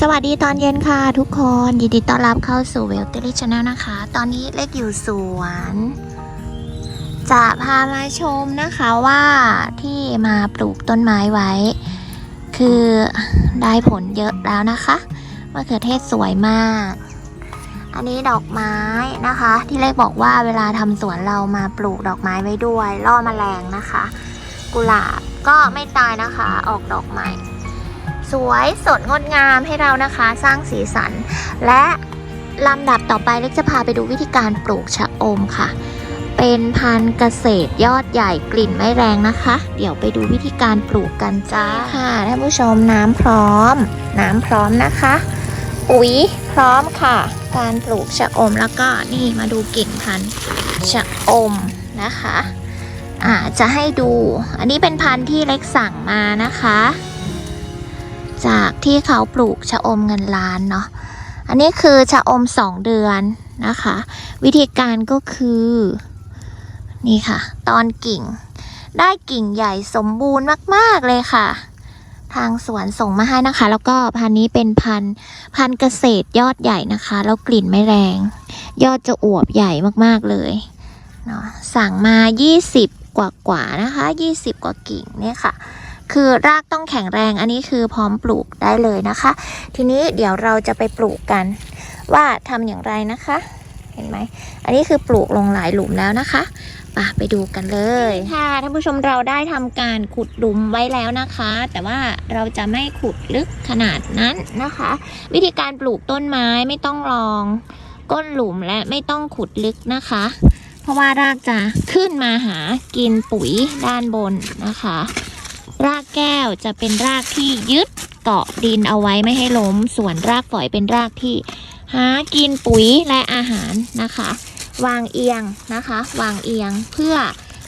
สวัสดีตอนเย็นค่ะทุกคนยินดีต้อนรับเข้าสู่เวลเติลิชแนลนะคะ ตอนนี้เล็กอยู่สวน จะพามาชมนะคะว่าที่มาปลูกต้นไม้ไว้ คือได้ผลเยอะแล้วนะคะมะเขือเทศสวยมาก อันนี้ดอกไม้นะคะ ที่เล็กบอกว่าเวลาทำสวนเรามาปลูกดอกไม้ไว้ด้วยล่อแมลงนะคะ กุหลาบก็ไม่ตายนะคะ ออกดอกใหม่ สวยสดงดงามให้เรานะคะสร้างสีสัน และลำดับต่อไปเล็กจะพาไปดูวิธีการปลูกชะอมค่ะ เป็นพันธุ์เกษตรยอดใหญ่กลิ่นไม่แรงนะคะ เดี๋ยวไปดูวิธีการปลูกกันจ้าค่ะท่านผู้ชมน้ำพร้อม น้ำพร้อมนะคะปุ๋ยพร้อมค่ะ การปลูกชะอมแล้วก็นี่มาดูกิ่งพันธุ์ชะอมนะคะอ่าจะให้ดู อันนี้เป็นพันธุ์ที่เล็กสั่งมานะคะ จากที่เขาปลูกชะอมเงินล้านเนาะ อันนี้คือชะอมสองเดือนนะคะ วิธีการก็คือ นี่ค่ะ ตอนกิ่ง ได้กิ่งใหญ่สมบูรณ์มาก ๆ เลยค่ะ ทางสวนส่งมาให้นะคะ แล้วก็พันนี้เป็นพันพันเกษตรยอดใหญ่นะคะ แล้วกลิ่นไม่แรง ยอดจะอวบใหญ่มากๆเลยเนาะสั่งมา 20 กว่ากว่าๆนะคะ 20 กว่ากิ่งเนี่ยค่ะ คือรากต้องแข็งแรงอันนี้คือพร้อมปลูกได้เลยนะคะ ทีนี้เดี๋ยวเราจะไปปลูกกัน ว่าทำอย่างไรนะคะ เห็นไหม อันนี้คือปลูกลงหลายหลุมแล้วนะคะไปไปดูกันเลยค่ะท่านผู้ชมเราได้ทำการขุดหลุมไว้แล้วนะคะ แต่ว่าเราจะไม่ขุดลึกขนาดนั้นนะคะ วิธีการปลูกต้นไม้ไม่ต้องลอง ก้นหลุมและไม่ต้องขุดลึกนะคะ เพราะว่ารากจะขึ้นมาหากินปุ๋ยด้านบนนะคะ รากแก้วจะเป็นรากที่ยึดเกาะดินเอาไว้ไม่ให้ล้ม ส่วนรากฝอยเป็นรากที่หากินปุ๋ยและอาหารนะคะ วางเอียงนะคะ วางเอียงเพื่อ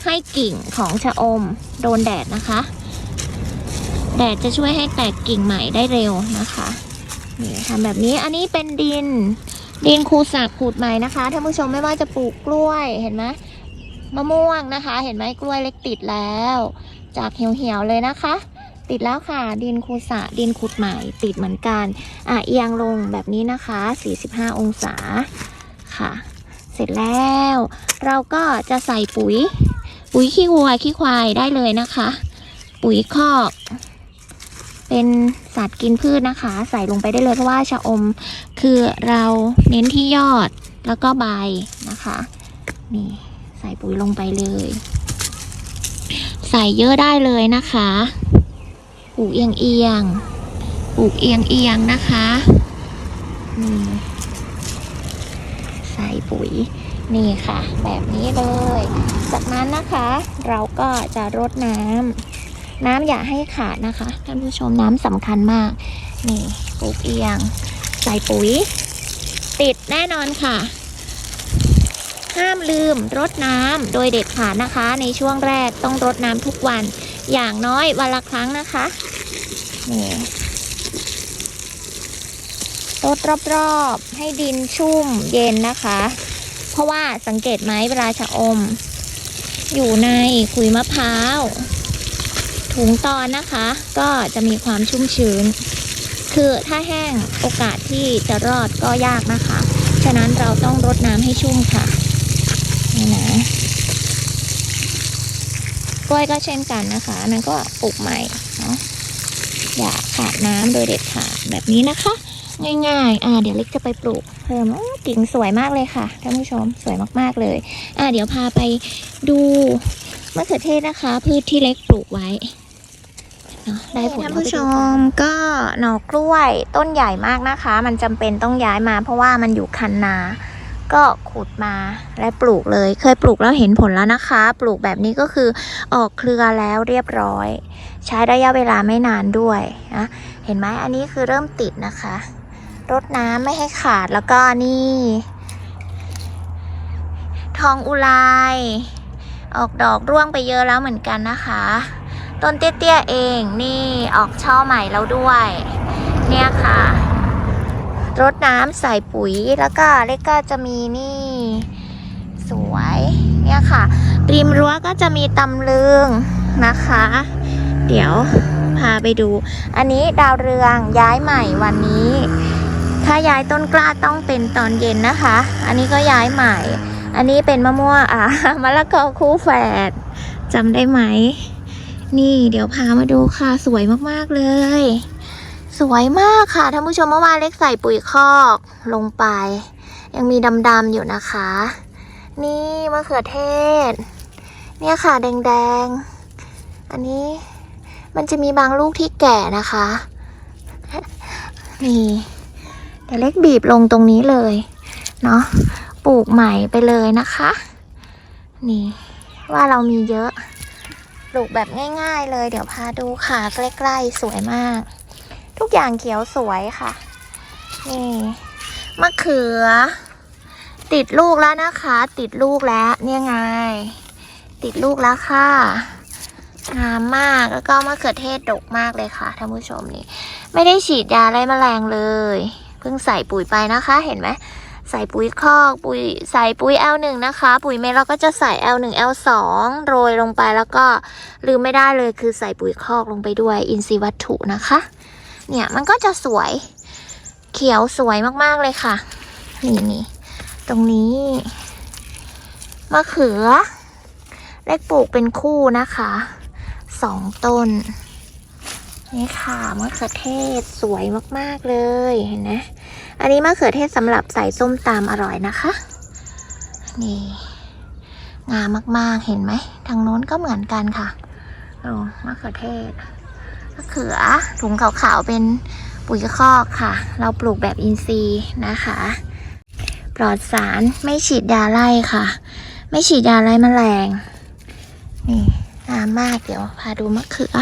ให้กิ่งของชะอมโดนแดดนะคะ แดดจะช่วยให้แตกกิ่งใหม่ได้เร็วนะคะนี่ทำแบบนี้อันนี้เป็นดินดินคูสากขูดใหม่นะคะท่านผู้ชมไม่ว่าจะปลูกกล้วยเห็นไหม มะม่วงนะคะ เห็นไหมกล้วยเล็กติดแล้ว จากเหี่ยวๆเลยนะคะ ติดแล้วค่ะ ดินคูสะดินขุดใหม่ติดเหมือนกัน อะเอียงลงแบบนี้นะคะ 45 องศาค่ะ เสร็จแล้ว เราก็จะใส่ปุ๋ย ปุ๋ยขี้วัวขี้ควายได้เลยนะคะ ปุ๋ยคอกเป็นสัตว์กินพืชนะคะ ใส่ลงไปได้เลยเพราะว่าชะอมคือเราเน้นที่ยอดแล้วก็ใบนะคะ นี่ ส่ปุ๋ยลงไปเลย ใส่เยอะได้เลยนะคะปลูกเอียงเอียงปลูกเอียงเอียงนะคะนี่ใส่ปุ๋ยนี่ค่ะ แบบนี้เลย จากนั้นนะคะ เราก็จะรดน้ำน้ำอย่าให้ขาดนะคะท่านผู้ชมน้ำสำคัญมาก นี่ปลูกเอียง ใส่ปุ๋ย ติดแน่นอนค่ะ ห้ามลืมรดน้ำโดยเด็ดขาดนะคะ ในช่วงแรกต้องรดน้ำทุกวัน อย่างน้อยวันละครั้งนะคะนี่รดรอบๆ ให้ดินชุ่มเย็นนะคะ เพราะว่าสังเกตไหมเวลาชะอม อยู่ในขุยมะพร้าว ถุงตอนนะคะ ก็จะมีความชุ่มชื้น คือถ้าแห้งโอกาสที่จะรอดก็ยากนะคะ ฉะนั้นเราต้องรดน้ำให้ชุ่มค่ะ นี่นะกล้วยก็เช่นกันนะคะนั้นก็ปลูกใหม่เนาะอย่าขาดน้ำโดยเด็ดขาดแบบนี้นะคะ ง่ายๆ อ่า เดี๋ยวเล็กจะไปปลูกเพิ่มอ้อกิ่งสวยมากเลยค่ะท่านผู้ชมสวยมากๆเลย อ่า เดี๋ยวพาไปดูมะเขือเทศนะคะ พืชที่เล็กปลูกไว้เนาะได้ผลท่านผู้ชมก็หน่อกล้วยต้นใหญ่มากนะคะ มันจำเป็นต้องย้ายมาเพราะว่ามันอยู่คันนา ก็ขุดมาและปลูกเลย เคยปลูกแล้วเห็นผลแล้วนะคะ ปลูกแบบนี้ก็คือออกเครือแล้วเรียบร้อย ใช้ระยะเวลาไม่นานด้วยนะเห็นไหมอันนี้คือเริ่มติดนะคะรดน้ำไม่ให้ขาดแล้วก็นี่ ทองอุไรออกดอกร่วงไปเยอะแล้วเหมือนกันนะคะ ต้นเตี้ยๆเองนี่ออกช่อใหม่แล้วด้วย เนี่ยค่ะ รดน้ำใส่ปุ๋ยแล้วก็เล็กก็จะมีนี่สวยเนี่ยค่ะ ริมรั้วก็จะมีตำลึงนะคะ เดี๋ยวพาไปดู อันนี้ดาวเรืองย้ายใหม่วันนี้ ถ้าย้ายต้นกล้าต้องเป็นตอนเย็นนะคะ อันนี้ก็ย้ายใหม่ อันนี้เป็นมะม่วงอะมะละกอคู่แฝดจำได้ไหม นี่เดี๋ยวพามาดูค่ะสวยมากๆเลย สวยมากค่ะท่านผู้ชมเมื่อวานเล็กใส่ปุ๋ยคอกลงไป ยังมีดำๆอยู่นะคะ นี่มะเขือเทศ เนี่ยค่ะแดงๆ อันนี้มันจะมีบางลูกที่แก่นะคะ นี่แต่เล็กบีบลงตรงนี้เลย เนาะปลูกใหม่ไปเลยนะคะ นี่ว่าเรามีเยอะ ปลูกแบบง่าย ๆ เลย เดี๋ยวพาดูค่ะ ใกล้ ๆ สวยมาก ทุกอย่างเขียวสวยค่ะ นี่มะเขือ ติดลูกแล้วนะคะ ติดลูกแล้วเนี่ยไง ติดลูกแล้วค่ะงามมากแล้วก็มะเขือเทศดกมากเลยค่ะท่านผู้ชมนี่ ไม่ได้ฉีดยาไล่แมลงเลย เพิ่งใส่ปุ๋ยไปนะคะ เห็นไหมใส่ปุ๋ยคอกปุ๋ยใส่ปุ๋ย L1 นะคะ ปุ๋ยเม็ดเราก็จะใส่ L1 L2 โรยลงไปแล้วก็ลืมไม่ได้เลยคือใส่ปุ๋ยคอกลงไปด้วยอินทรีย์วัตถุนะคะ เนี่ยมันก็จะสวยเขียวสวยมากๆเลยค่ะ นี่นี่ตรงนี้มะเขือเล็กปลูกเป็นคู่นะคะสองต้น นี่ค่ะมะเขือเทศสวยมากๆเลยเห็นไหมอันนี้มะเขือเทศสำหรับใส่ส้มตำอร่อยนะคะ นี่งามมากๆเห็นไหมทางโน้นก็เหมือนกันค่ะโอ้มะเขือเทศ มะเขือถุงขาวๆเป็นปุ๋ยคอกค่ะ เราปลูกแบบอินทรีย์นะคะ ปลอดสารไม่ฉีดยาไล่ค่ะ ไม่ฉีดยาไล่แมลง นี่งามมากเดี๋ยวพาดูมะเขือ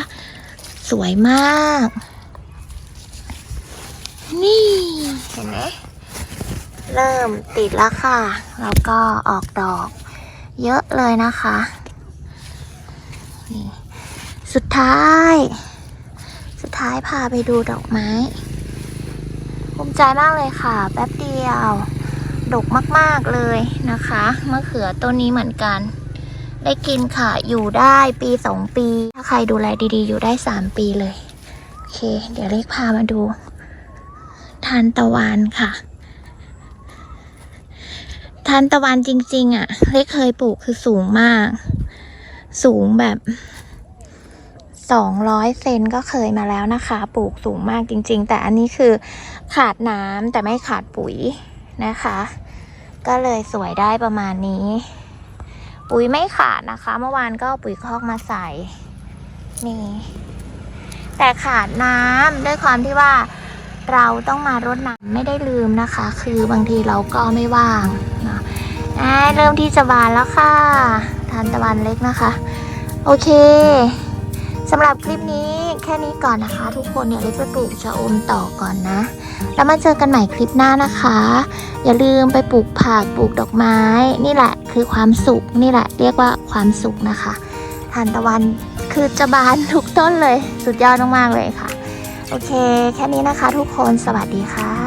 สวยมาก นี่เห็นไหมเริ่มติดแล้วค่ะ แล้วก็ออกดอก เยอะเลยนะคะ นี่ สุดท้าย ท้ายพาไปดูดอกไม้ ภูมิใจมากเลยค่ะ แป๊บเดียว ดกมากๆเลยนะคะมะเขือต้นนี้เหมือนกัน ได้กินค่ะ อยู่ได้ปีสองปี ถ้าใครดูแลดีๆ อยู่ได้สามปีเลย โอเค เดี๋ยวเล็กพามาดู ทานตะวันค่ะทานตะวันจริง ๆอะ เล็กเคยปลูกคือสูงมาก สูงแบบ สองร้อยเซนก็เคยมาแล้วนะคะ ปลูกสูงมากจริง ๆ แต่อันนี้คือขาดน้ำแต่ไม่ขาดปุ๋ยนะคะ ก็เลยสวยได้ประมาณนี้ ปุ๋ยไม่ขาดนะคะ เมื่อวานก็ปุ๋ยคอกมาใส่นี่แต่ขาดน้ำด้วยความที่ว่าเราต้องมารดน้ำไม่ได้ลืมนะคะ คือบางทีเราก็ไม่ว่างเนะเริ่มที่จะบานแล้วค่ะ ทานตะวันเล็กนะคะ โอเค สำหรับคลิปนี้แค่นี้ก่อนนะคะ ทุกคนเนี่ยเล็กไปปลูกชะอมต่อก่อนนะ แล้วมาเจอกันใหม่คลิปหน้านะคะ อย่าลืมไปปลูกผักปลูกดอกไม้ นี่แหละคือความสุขนี่แหละเรียกว่าความสุขนะคะทานตะวันคือจะบานทุกต้นเลย สุดยอดมากๆเลยค่ะ โอเค แค่นี้นะคะทุกคนสวัสดีค่ะ